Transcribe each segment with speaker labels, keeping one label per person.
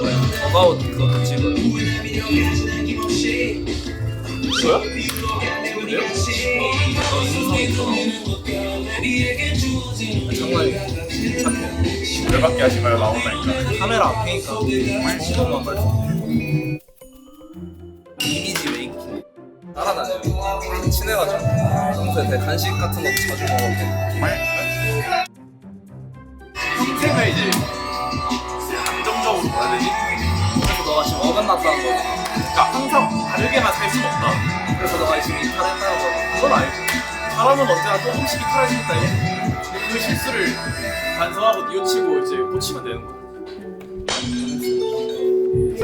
Speaker 1: 버가웃 그거 찍어요.
Speaker 2: 뭐야?
Speaker 1: 너 인성이 더 나오고. 정말 착해.
Speaker 2: 열받게 하지 말고 나온다니까.
Speaker 1: 카메라 앞이니까 좋은 것만 말해. 이미지 메이킹 따라다녀요. 친해가지고 평소에 되게 간식 같은 것도 자주 먹었고.
Speaker 2: 형태가 이제
Speaker 1: 그래서 너가 지금 어긋났다는 거잖아.
Speaker 2: 그러니까 항상 다르게만 살 수는 없다.
Speaker 1: 그래서 너가 지금 이탈했다는 거잖아.
Speaker 2: 그건 알지. 사람은 언제나 조금씩. 근데 그 실수를 반성하고 뉘우치고 이제 고치면 되는 거야.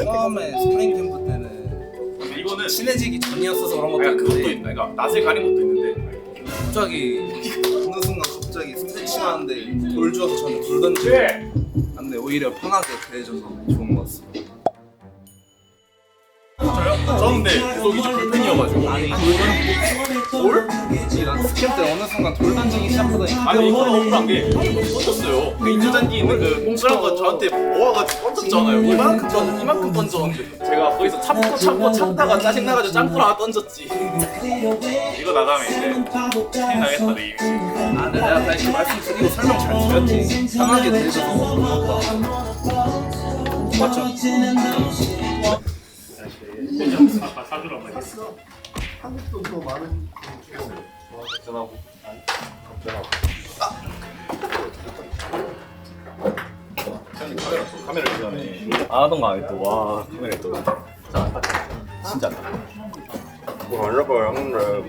Speaker 1: 처음에 스프링 캠프 때는
Speaker 2: 근데 이거는
Speaker 1: 친해지기 전이었어서 그런 것도
Speaker 2: 그러니까 그것도
Speaker 1: 있는데
Speaker 2: 있다. 그러니까 낯을 가린 것도 있는데.
Speaker 1: 갑자기 어느 순간 갑자기 스트레칭 하는데 돌 주어서 저는 돌 던지고
Speaker 2: 네.
Speaker 1: 오히려 편하게 대 해줘서 좋은 것 같습니다.
Speaker 2: 저는 근데 계속 이제 불펜이어가지고.
Speaker 1: 아니 돌? 난 스캠 때 어느 순간 돌 던지기 시작하다니까
Speaker 2: 아니 이거는 억울한 게 던졌어요. 그 인조잔디 있는 그 동그란 거 저한테 모아가지고 던졌잖아요. 이만큼 던 이만큼 던졌는데 제가 거기서 참고 참고 참다가 짜증 나가지고 짱구 하나 던졌지. 이거 나가면 이제 큰일 나겠다 내 이미지.
Speaker 1: 아 근데 내가 다 이렇게 말씀드리고 설명 잘 드렸지 편하게 대해줘서 고맙다 맞죠?
Speaker 2: 아빠 사주라 말했 카메라 시간에 안 하던 거 아니 또와 카메라 또. 진짜.
Speaker 3: 뭐 하려고 형들.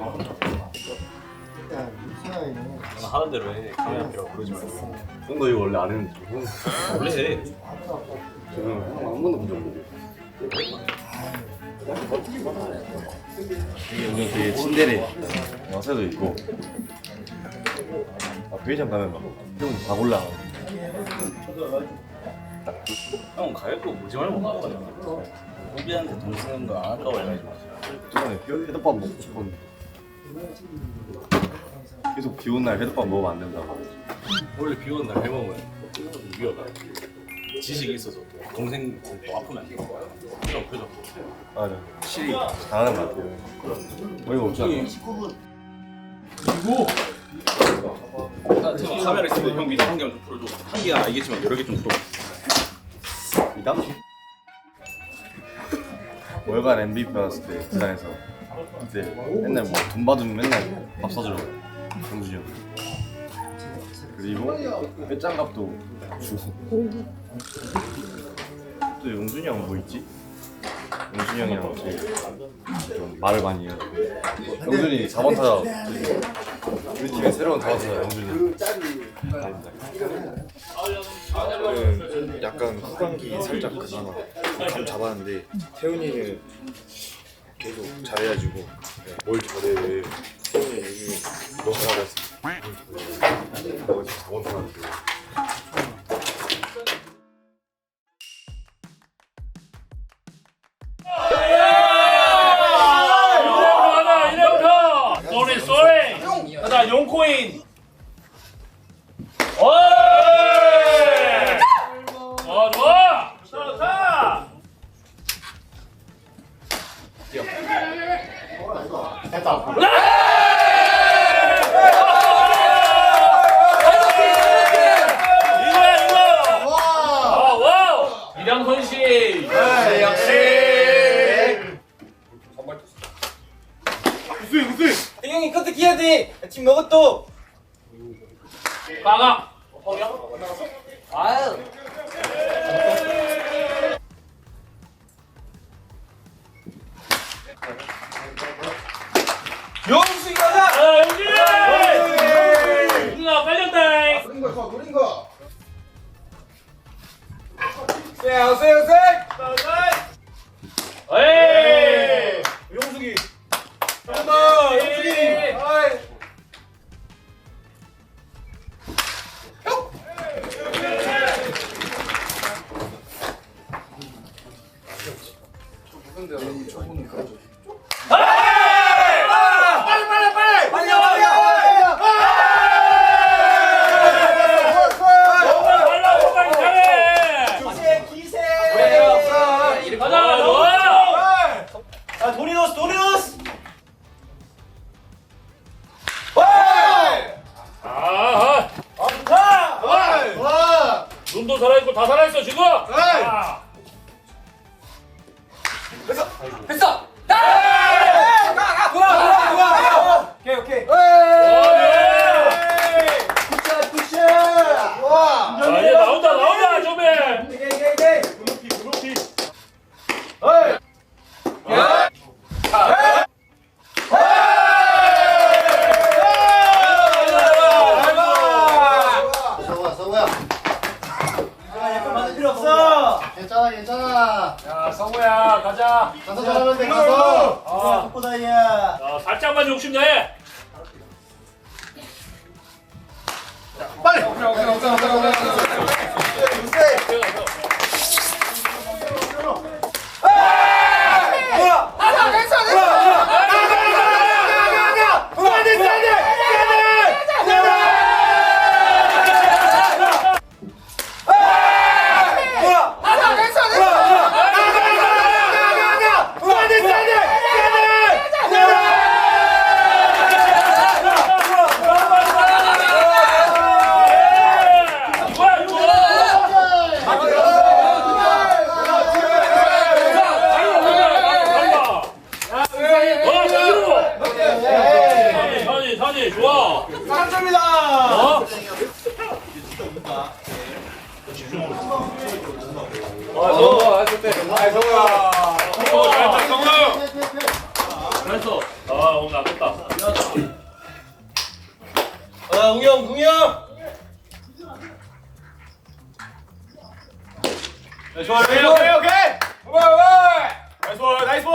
Speaker 2: 하는 대로 해. 카메라 필요 그러지 말고.
Speaker 3: 형도 이거 원래 안 했는데. 형
Speaker 2: 원래 해.
Speaker 3: 저는 형한 번도 본적 없는데. 이게 요즘 되게 친데레 야새도 있고. 아 편의점 가면 막형다 골라
Speaker 2: 형 가격도 보지 말고 먹어
Speaker 1: 후비한테 돈 쓰는 거안 아까워 해가지고.
Speaker 3: 저번에 회덮밥 먹고 싶었는데. 계속 비 오는 날 회덮밥 먹으면 안 된다고.
Speaker 2: 원래 비 오는 날 해먹으면 위험하다 지식이 있어서. 또 동생 또 아프면 안 돼. 그럼 그죠.
Speaker 3: 맞아. 실이 잘하는 것 같아요. 어이가 없잖아.
Speaker 2: 아, 제가 카메라 있으면 형 미담 한 개만 좀 풀어줘. 한 개야 알겠지만 여러 개 좀 풀어.
Speaker 3: 미담? 월간 MVP 받았을 때 부산에서 그때 맨날 뭐 돈 받으면 맨날 밥 사주라고 영준이 형 그리고 배짱값도 주고. 또 영준이 형뭐 있지? 영준이 형이랑 제일 좀 말을 많이 해요. 영준이 4번 타자. 우리 팀에 새로운 타자 영준이
Speaker 4: 저는 약간 후반기 살짝 그나마 감 잡았는데 태훈이는 계속 잘해가지고 네, 뭘 잘해 태훈이 요즘 너무 잘했어
Speaker 3: 너가 지금 4번 타자
Speaker 2: 이래부터 하자. 이래부터. 쏘리 쏘리. 가자 용코인. 오. 어 이거야 이거. 와 와우. 이량선 씨.
Speaker 1: 형이 그것도 기해야 돼! 지금 먹었어!
Speaker 2: 가가.
Speaker 1: 아유 영수 가자!
Speaker 2: 아 영준. 누나 빨렸다.
Speaker 4: 노린 거 노린 거
Speaker 1: 야, 오세요, 오세
Speaker 2: 됐어! 가! 가! 가! 돌아! 돌아! 오케이
Speaker 4: 오케이
Speaker 2: 굿샷 굿샷 좋아 나온다, 나온다, 조배!
Speaker 5: 이게 이게 이게 무릎이, 무릎이. 어이 야! 야! 야! 야! 야! 괜찮아 괜찮아 야 성우야 가자
Speaker 4: 가서 잘하면 돼 가서 어.
Speaker 5: 어, 아.
Speaker 4: 속보다이야
Speaker 5: 어, 살짝만 욕심내
Speaker 4: 빨리 오케이 오케이 오케이 오케이 오케이
Speaker 5: 오케이. 오케이. 좋아.
Speaker 2: 감사합니다.
Speaker 5: 어? 어, 잘했다, 성우.
Speaker 2: 잘했어.
Speaker 5: 아, 오늘 아깝다.
Speaker 2: 아, 웅영, 웅영. 나이스 볼, 오케이, 오케이, 오케이. 볼, 볼. 나이스 볼, 나이스 볼.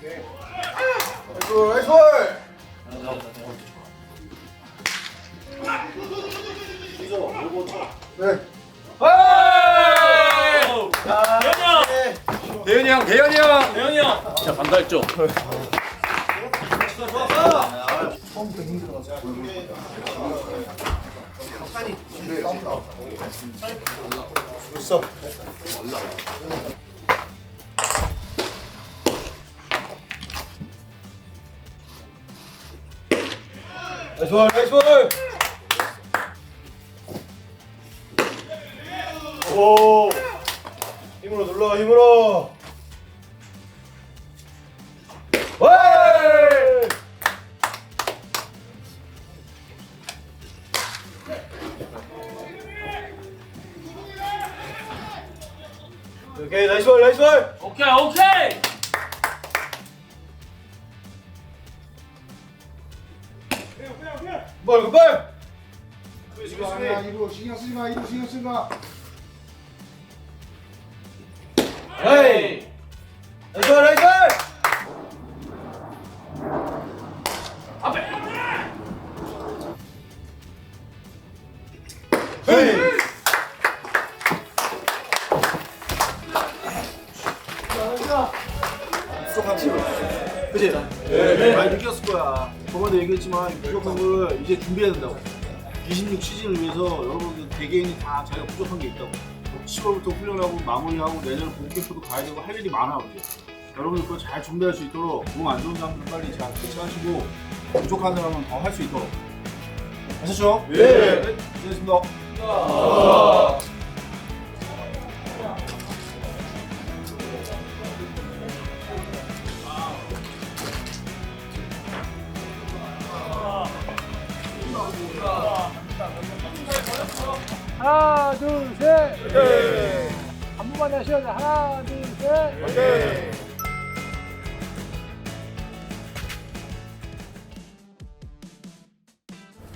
Speaker 2: 나이스
Speaker 4: 네.
Speaker 5: 대현이 형.
Speaker 2: 나이스 볼 나이스 볼
Speaker 4: 오. 힘으로 눌러 힘으로.
Speaker 2: 와! 오케이 나이스 볼 나이스 볼.
Speaker 5: 오케이 오케이.
Speaker 4: 이거 신경 쓰지 마 이거 신경 쓰지 마
Speaker 2: 헤이! 나이스 볼, 나이스 볼!
Speaker 5: 앞에.
Speaker 2: 헤이!
Speaker 6: 그지? 네. 많이 느꼈을 거야. 저번에 얘기했지만 부족한 걸 이제 준비해야 된다고. 26 시즌을 위해서 여러분들 개개인이 다 자기가 부족한 게 있다고. 10월부터 훈련하고 마무리하고 내년 봄캠프도 가야 되고 할 일이 많아 우리. 여러분들 그거 잘 준비할 수 있도록 몸 안 좋은 사람들 빨리 잘 대처하시고 부족한 사람은 더 할 수 있도록. 아셨죠? 네. 고생했습니다.
Speaker 7: 하나 둘셋. 한 번만 하셔야 돼 하나 둘셋.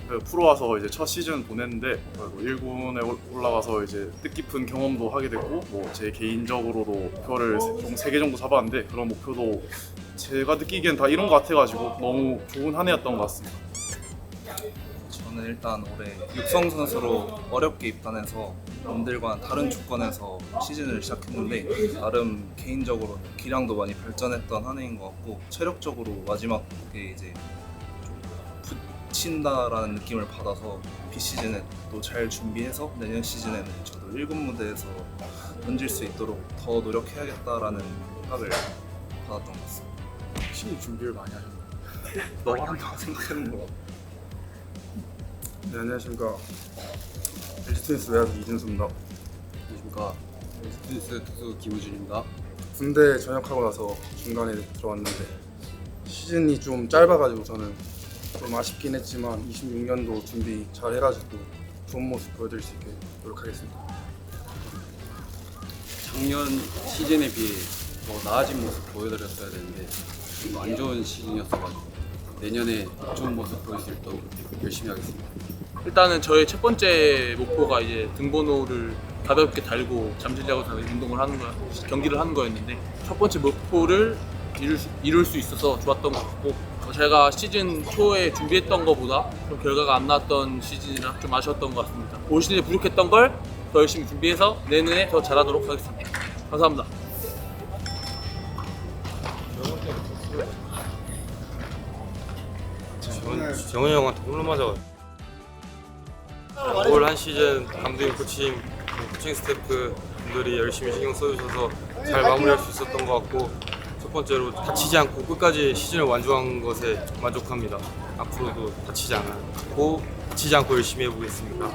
Speaker 8: 그 프로 와서 이제 첫 시즌 보냈는데 뭐 1군에 올라가서 이제 뜻깊은 경험도 하게 됐고 뭐 제 개인적으로도 목표를 총 3개 정도 잡았는데 그런 목표도 제가 느끼기엔 다 이런 것 같아가지고 너무 좋은 한 해였던 것 같습니다.
Speaker 1: 저는 일단 올해 육성 선수로 어렵게 입단해서 남들과 다른 조건에서 시즌을 시작했는데 나름 개인적으로 기량도 많이 발전했던 한 해인 것 같고 체력적으로 마지막에 이제 좀 붙인다라는 느낌을 받아서 비시즌에 또 잘 준비해서 내년 시즌에는 저도 1군 무대에서 던질 수 있도록 더 노력해야겠다라는 생각을 받았던 것 같습니다.
Speaker 8: 확실히 준비를 많이 하셨나요?
Speaker 1: 너가 한다고 생각하는 거
Speaker 8: 네 안녕하십니까 LG트윈스 외야수 이준수입니다.
Speaker 9: 안녕하십니까. 스튜디스 투수 김우준입니다.
Speaker 8: 군대 전역하고 나서 중간에 들어왔는데 시즌이 좀 짧아가지고 저는 좀 아쉽긴 했지만 26년도 준비 잘 해가지고 좋은 모습 보여드릴 수 있게 노력하겠습니다.
Speaker 9: 작년 시즌에 비해 더 나아진 모습 보여드렸어야 되는데 좀 안 좋은 시즌이었어가지고 내년에 좋은 모습 보일 수 있도록 열심히 하겠습니다.
Speaker 5: 일단은 저의 첫 번째 목표가 이제 등번호를 가볍게 달고 잠실야구에서 운동을 하는 거 경기를 하는 거였는데 첫 번째 목표를 이룰 수, 이룰 수 있어서 좋았던 것 같고 어, 제가 시즌 초에 준비했던 것보다 좀 결과가 안 나왔던 시즌이라 좀 아쉬웠던 것 같습니다. 올 시즌에 부족했던 걸 더 열심히 준비해서 내년에 더 잘하도록 하겠습니다. 감사합니다.
Speaker 10: 정훈이 형한테 홈런 맞아가지고 올 한 시즌 감독님 코칭 코칭 스태프 분들이 열심히 신경 써주셔서 잘 마무리할 수 있었던 것 같고 첫 번째로 다치지 않고 끝까지 시즌을 완주한 것에 만족합니다. 앞으로도 다치지 않고 다치지 않고 열심히 해보겠습니다